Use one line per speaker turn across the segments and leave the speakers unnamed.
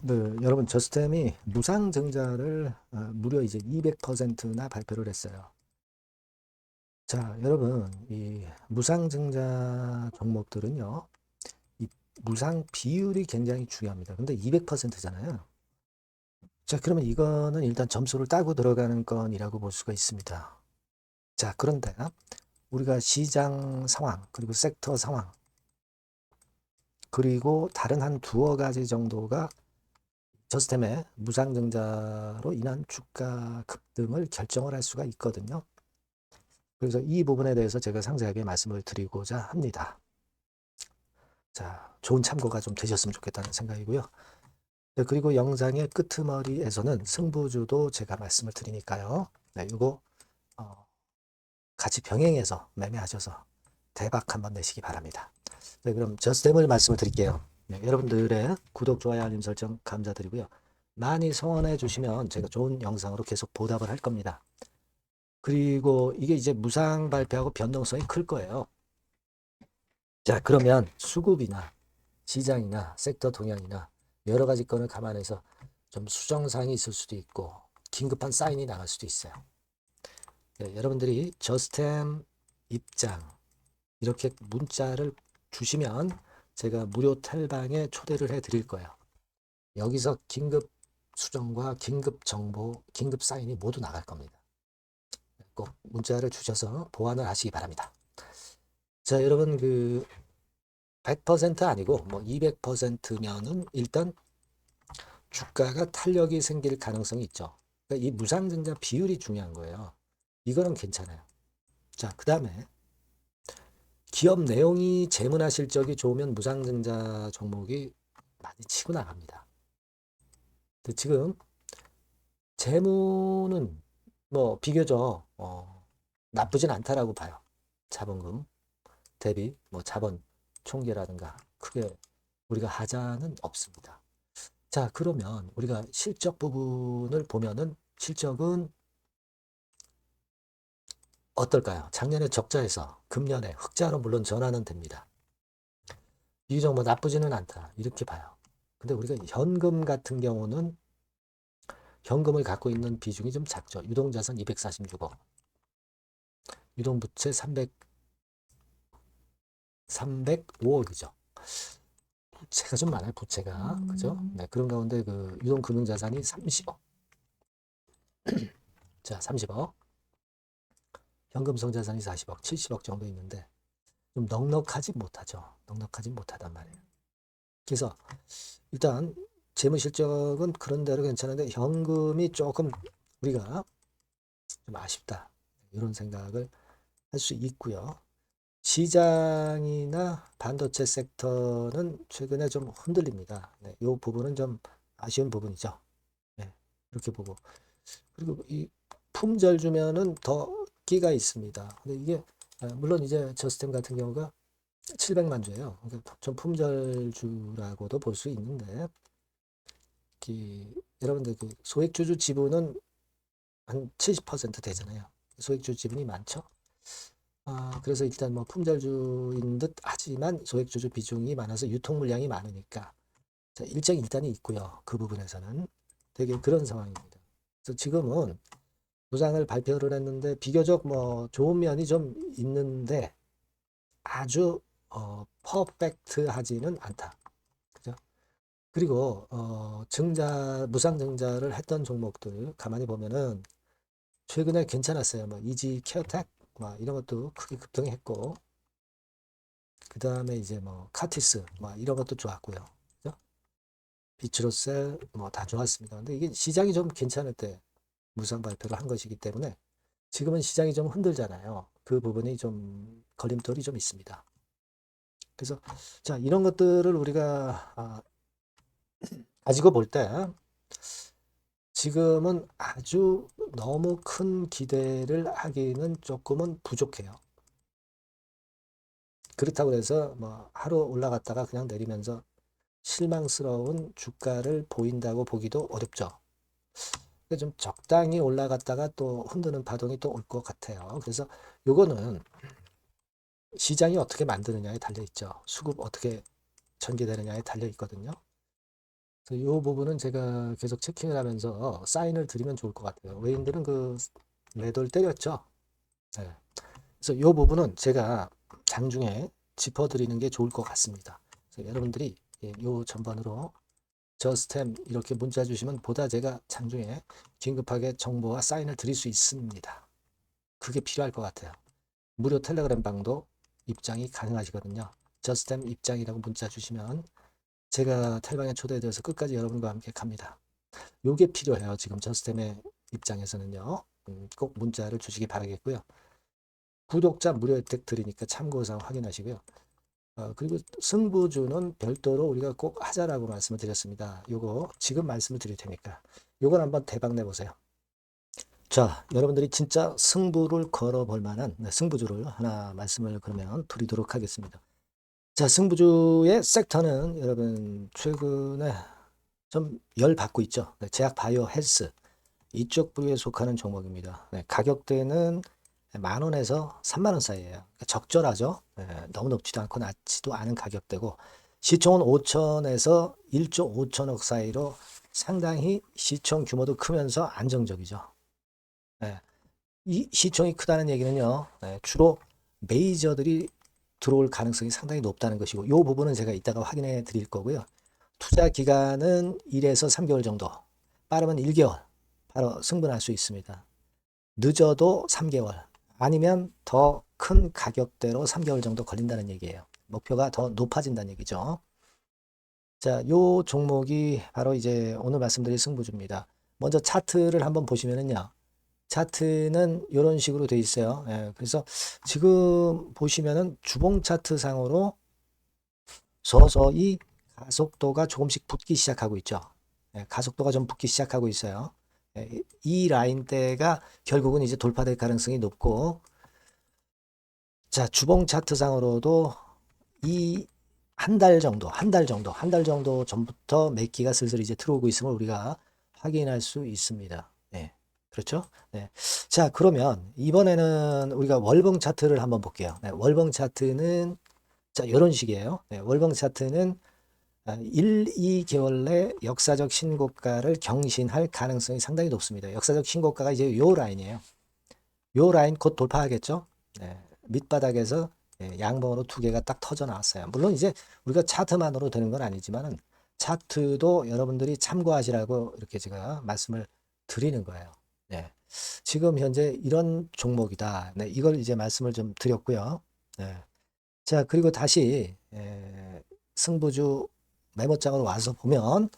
네, 여러분 저스템이 무상 증자를 어, 무려 이제 200%나 발표를 했어요. 자, 여러분 이 무상 증자 종목들은요, 이 무상 비율이 굉장히 중요합니다. 근데 200%잖아요. 자, 그러면 이거는 일단 점수를 따고 들어가는 건이라고 볼 수가 있습니다. 자, 그런데 우리가 시장 상황, 그리고 섹터 상황, 그리고 다른 한 두어 가지 정도가 저스템의 무상증자로 인한 주가 급등을 결정을 할 수가 있거든요. 그래서 이 부분에 대해서 제가 상세하게 말씀을 드리고자 합니다. 자, 좋은 참고가 좀 되셨으면 좋겠다는 생각이고요. 네, 그리고 영상의 끄트머리에서는 승부주도 제가 말씀을 드리니까요. 네, 이거 어, 같이 병행해서 매매하셔서 대박 한번 내시기 바랍니다. 네, 그럼 저스템을 말씀을 드릴게요. 네, 여러분들의 구독, 좋아요, 알림 설정 감사드리고요. 많이 성원해 주시면 제가 좋은 영상으로 계속 보답을 할 겁니다. 그리고 이게 이제 무상 발표하고 변동성이 클 거예요. 자, 그러면 수급이나 시장이나 섹터 동향이나 여러 가지 건을 감안해서 좀 수정사항이 있을 수도 있고 긴급한 사인이 나갈 수도 있어요. 네, 여러분들이 저스템 입장 이렇게 문자를 주시면 제가 무료 텔방에 초대를 해 드릴 거예요. 여기서 긴급 수정과 긴급 정보, 긴급 사인이 모두 나갈 겁니다. 꼭 문자를 주셔서 보완을 하시기 바랍니다. 자, 여러분 그 100% 아니고 뭐 200%면은 일단 주가가 탄력이 생길 가능성이 있죠. 그러니까 이 무상증자 비율이 중요한 거예요. 이거는 괜찮아요. 자, 그 다음에 기업 내용이 재무나 실적이 좋으면 무상증자 종목이 많이 치고 나갑니다. 지금 재무는 뭐 비교적 어, 나쁘진 않다라고 봐요. 자본금 대비 뭐 자본 총계라든가 크게 우리가 하자는 없습니다. 자, 그러면 우리가 실적 부분을 보면은 실적은 어떨까요? 작년에 적자에서 금년에 흑자로 물론 전환은 됩니다. 비교적 뭐 나쁘지는 않다. 이렇게 봐요. 근데 우리가 현금 같은 경우는 현금을 갖고 있는 비중이 좀 작죠. 유동자산 246억. 유동부채 300, 305억이죠. 부채가 좀 많아요, 부채가. 그죠? 네, 그런 가운데 그 유동금융자산이 30억. 자, 30억. 현금 성 자산이 40억, 70억 정도 있는데 좀 넉넉하지 못하죠. 넉넉하지 못하단 말이에요. 그래서 일단 재무 실적은 그런 대로 괜찮은데 현금이 조금 우리가 좀 아쉽다. 이런 생각을 할 수 있고요. 시장이나 반도체 섹터는 최근에 좀 흔들립니다. 네, 이 부분은 좀 아쉬운 부분이죠. 네, 이렇게 보고 그리고 이 품절 주면은 더 기가 있습니다. 근데 이게 아, 물론 이제 저스템 같은 경우가 700만 주예요. 그러니까 좀 품절주라고도 볼 수 있는데 그 여러분들 그 소액주주 지분은 한 70% 되잖아요. 소액주주 지분이 많죠. 아, 그래서 일단 뭐 품절주인 듯 하지만 소액주주 비중이 많아서 유통 물량이 많으니까 자, 일정 일단이 있고요. 그 부분에서는 되게 그런 상황입니다. 그래서 지금은 무상을 발표를 했는데 비교적 뭐 좋은 면이 좀 있는데 아주 어, 퍼펙트하지는 않다. 그죠? 그리고 어, 증자 무상 증자를 했던 종목들 가만히 보면은 최근에 괜찮았어요. 뭐 이지 케어텍 뭐 이런 것도 크게 급등했고 그 다음에 이제 뭐 카티스 뭐 이런 것도 좋았고요. 그죠? 비츠로셀 뭐 다 좋았습니다. 근데 이게 시장이 좀 괜찮을 때 무상 발표를 한 것이기 때문에 지금은 시장이 좀 흔들잖아요. 그 부분이 좀 걸림돌이 좀 있습니다. 그래서 자 이런 것들을 우리가 아, 가지고 볼 때 지금은 아주 너무 큰 기대를 하기는 조금은 부족해요. 그렇다고 해서 뭐 하루 올라갔다가 그냥 내리면서 실망스러운 주가를 보인다고 보기도 어렵죠. 좀 적당히 올라갔다가 또 흔드는 파동이 또 올 것 같아요. 그래서 요거는 시장이 어떻게 만드느냐에 달려 있죠. 수급 어떻게 전개되느냐에 달려 있거든요. 이 부분은 제가 계속 체킹을 하면서 사인을 드리면 좋을 것 같아요. 외인들은 그 매도를 때렸죠. 네. 그래서 이 부분은 제가 장중에 짚어드리는 게 좋을 것 같습니다. 그래서 여러분들이 이 전반으로 저스템 이렇게 문자 주시면 보다 제가 장중에 긴급하게 정보와 사인을 드릴 수 있습니다. 그게 필요할 것 같아요. 무료 텔레그램 방도 입장이 가능하시거든요. 저스템 입장이라고 문자 주시면 제가 텔방에 초대돼서 끝까지 여러분과 함께 갑니다. 요게 필요해요. 지금 저스템의 입장에서는요. 음, 꼭 문자를 주시기 바라겠고요. 구독자 무료 혜택 드리니까 참고사항 확인하시고요. 어, 그리고 승부주는 별도로 우리가 꼭 하자라고 말씀을 드렸습니다. 요거 지금 말씀을 드릴 테니까 요건 한번 대박 내보세요. 자, 여러분들이 진짜 승부를 걸어볼 만한 네, 승부주를 하나 말씀을 그러면 드리도록 하겠습니다. 자, 승부주의 섹터는 여러분 최근에 좀 열 받고 있죠. 네, 제약 바이오 헬스 이쪽 부류에 속하는 종목입니다. 네, 가격대는 만 원에서 3만 원 사이에요. 그러니까 적절하죠. 네, 너무 높지도 않고 낮지도 않은 가격대고 시총은 5천에서 1조 5천억 사이로 상당히 시총 규모도 크면서 안정적이죠. 네, 이 시총이 크다는 얘기는요. 네, 주로 메이저들이 들어올 가능성이 상당히 높다는 것이고 이 부분은 제가 이따가 확인해 드릴 거고요. 투자 기간은 1에서 3개월 정도, 빠르면 1개월 바로 승분할 수 있습니다. 늦어도 3개월, 아니면 더 큰 가격대로 3개월 정도 걸린다는 얘기예요. 목표가 더 높아진다는 얘기죠. 자, 요 종목이 바로 이제 오늘 말씀드릴 승부주입니다. 먼저 차트를 한번 보시면은요. 차트는 이런 식으로 돼 있어요. 예, 그래서 지금 보시면은 주봉 차트 상으로 서서히 가속도가 조금씩 붙기 시작하고 있죠. 예, 가속도가 좀 붙기 시작하고 있어요. 예, 이 라인대가 결국은 이제 돌파될 가능성이 높고 자 주봉 차트상으로도 이 한 달 정도 한 달 정도 한 달 정도 전부터 매기가 슬슬 이제 들어오고 있음을 우리가 확인할 수 있습니다. 네. 그렇죠? 네. 자, 그러면 이번에는 우리가 월봉 차트를 한번 볼게요. 네, 월봉 차트는 자, 이런 식이에요. 네, 월봉 차트는 1, 2개월 내 역사적 신고가를 경신할 가능성이 상당히 높습니다. 역사적 신고가가 이제 요 라인이에요. 요 라인 곧 돌파하겠죠? 네, 밑바닥에서 예, 양봉으로 두 개가 딱 터져 나왔어요. 물론 이제 우리가 차트만으로 되는 건 아니지만은 차트도 여러분들이 참고하시라고 이렇게 제가 말씀을 드리는 거예요. 네. 지금 현재 이런 종목이다. 네, 이걸 이제 말씀을 좀 드렸고요. 네. 자, 그리고 다시 예, 승부주 메모장으로 와서 보면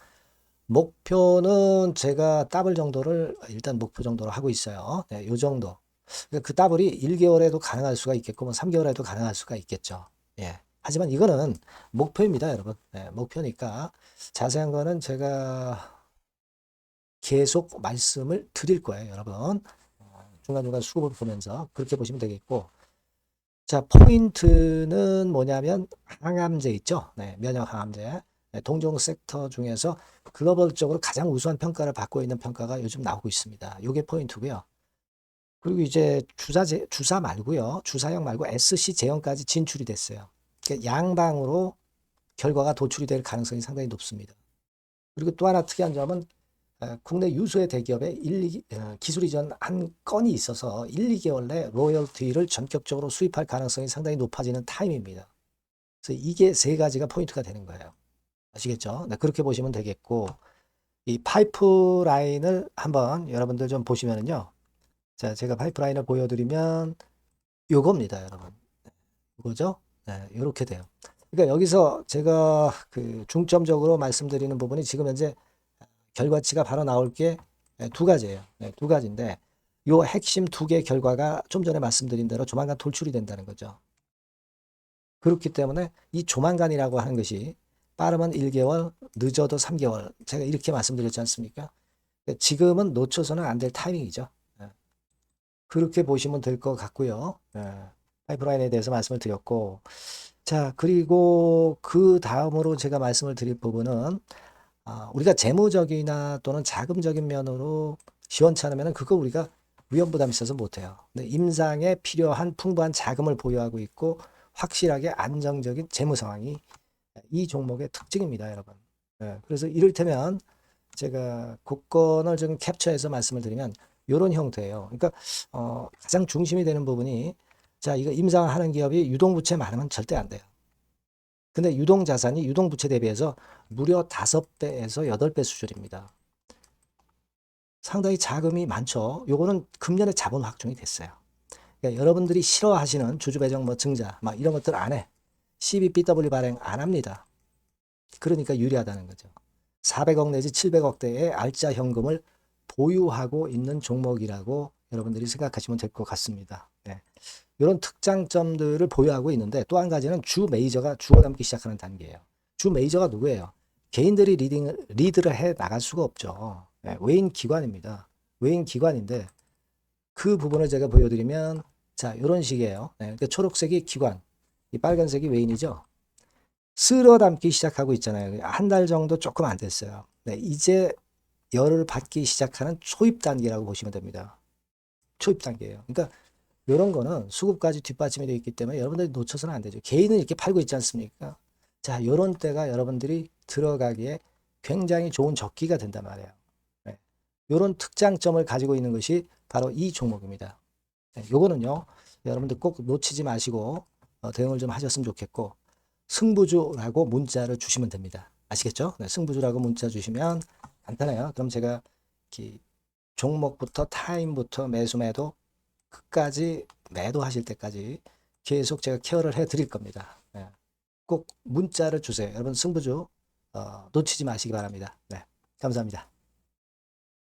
목표는 제가 더블 정도를 일단 목표 정도로 하고 있어요. 네, 요 정도. 그러니까 그 더블이 1개월에도 가능할 수가 있겠고 뭐 3개월에도 가능할 수가 있겠죠. 예. 하지만 이거는 목표입니다, 여러분. 네, 목표니까 자세한 거는 제가 계속 말씀을 드릴 거예요, 여러분. 중간중간 수급을 보면서 그렇게 보시면 되겠고. 자, 포인트는 뭐냐면 항암제 있죠? 네, 면역 항암제. 네, 동종 섹터 중에서 글로벌적으로 가장 우수한 평가를 받고 있는 평가가 요즘 나오고 있습니다. 요게 포인트고요. 그리고 이제 주사 제, 주사 말고요. 주사형 말고 SC 제형까지 진출이 됐어요. 그러니까 양방으로 결과가 도출이 될 가능성이 상당히 높습니다. 그리고 또 하나 특이한 점은 어, 국내 유수의 대기업에 1, 2, 어, 기술 이전 한 건이 있어서 1, 2개월 내 로열티를 전격적으로 수입할 가능성이 상당히 높아지는 타임입니다. 그래서 이게 세 가지가 포인트가 되는 거예요. 아시겠죠? 네, 그렇게 보시면 되겠고 이 파이프라인을 한번 여러분들 좀 보시면은요. 자, 제가 파이프라인을 보여드리면 요겁니다, 여러분. 이거죠? 네, 이렇게 돼요. 그러니까 여기서 제가 그 중점적으로 말씀드리는 부분이 지금 현재 결과치가 바로 나올 게 두 가지예요. 네, 두 가지인데 요 핵심 두개 결과가 좀 전에 말씀드린 대로 조만간 돌출이 된다는 거죠. 그렇기 때문에 이 조만간이라고 하는 것이 빠르면 1개월, 늦어도 3개월. 제가 이렇게 말씀드렸지 않습니까? 지금은 놓쳐서는 안 될 타이밍이죠. 네. 그렇게 보시면 될 것 같고요. 네. 파이프라인에 대해서 말씀을 드렸고, 자, 그리고 그 다음으로 제가 말씀을 드릴 부분은 아, 우리가 재무적이나 또는 자금적인 면으로 시원치 않으면 그거 우리가 위험 부담이 있어서 못해요. 임상에 필요한 풍부한 자금을 보유하고 있고 확실하게 안정적인 재무 상황이 이 종목의 특징입니다, 여러분. 예, 그래서 이를테면 제가 국권을 좀 캡처해서 말씀을 드리면 이런 형태예요. 그러니까 어, 가장 중심이 되는 부분이 자 이거 임상하는 기업이 유동부채 많으면 절대 안 돼요. 근데 유동자산이 유동부채 대비해서 무려 다섯 배에서 여덟 배 수준입니다. 상당히 자금이 많죠. 요거는 금년에 자본 확충이 됐어요. 그러니까 여러분들이 싫어하시는 주주배정 뭐 증자 막 이런 것들 안 해. CBBW 발행 안 합니다. 그러니까 유리하다는 거죠. 400억 내지 700억대의 알짜 현금을 보유하고 있는 종목이라고 여러분들이 생각하시면 될 것 같습니다. 네. 이런 특장점들을 보유하고 있는데 또 한 가지는 주 메이저가 주워 담기 시작하는 단계예요. 주 메이저가 누구예요? 개인들이 리딩, 리드를 해 나갈 수가 없죠. 네, 외인 기관입니다. 외인 기관인데 그 부분을 제가 보여드리면 자 이런 식이에요. 네, 그러니까 초록색이 기관, 이 빨간색이 외인이죠. 쓸어 담기 시작하고 있잖아요. 한 달 정도 조금 안 됐어요. 네, 이제 열을 받기 시작하는 초입 단계라고 보시면 됩니다. 초입 단계예요. 그러니까 이런 거는 수급까지 뒷받침이 되어 있기 때문에 여러분들이 놓쳐서는 안 되죠. 개인은 이렇게 팔고 있지 않습니까? 자, 이런 때가 여러분들이 들어가기에 굉장히 좋은 적기가 된단 말이에요. 네. 이런 특장점을 가지고 있는 것이 바로 이 종목입니다. 네, 요거는요, 여러분들 꼭 놓치지 마시고 어, 대응을 좀 하셨으면 좋겠고, 승부주라고 문자를 주시면 됩니다. 아시겠죠? 네, 승부주라고 문자 주시면 간단해요. 그럼 제가 종목부터 타임부터 매수 매도 끝까지 매도하실 때까지 계속 제가 케어를 해 드릴 겁니다. 네. 꼭 문자를 주세요. 여러분 승부주 어, 놓치지 마시기 바랍니다. 네, 감사합니다.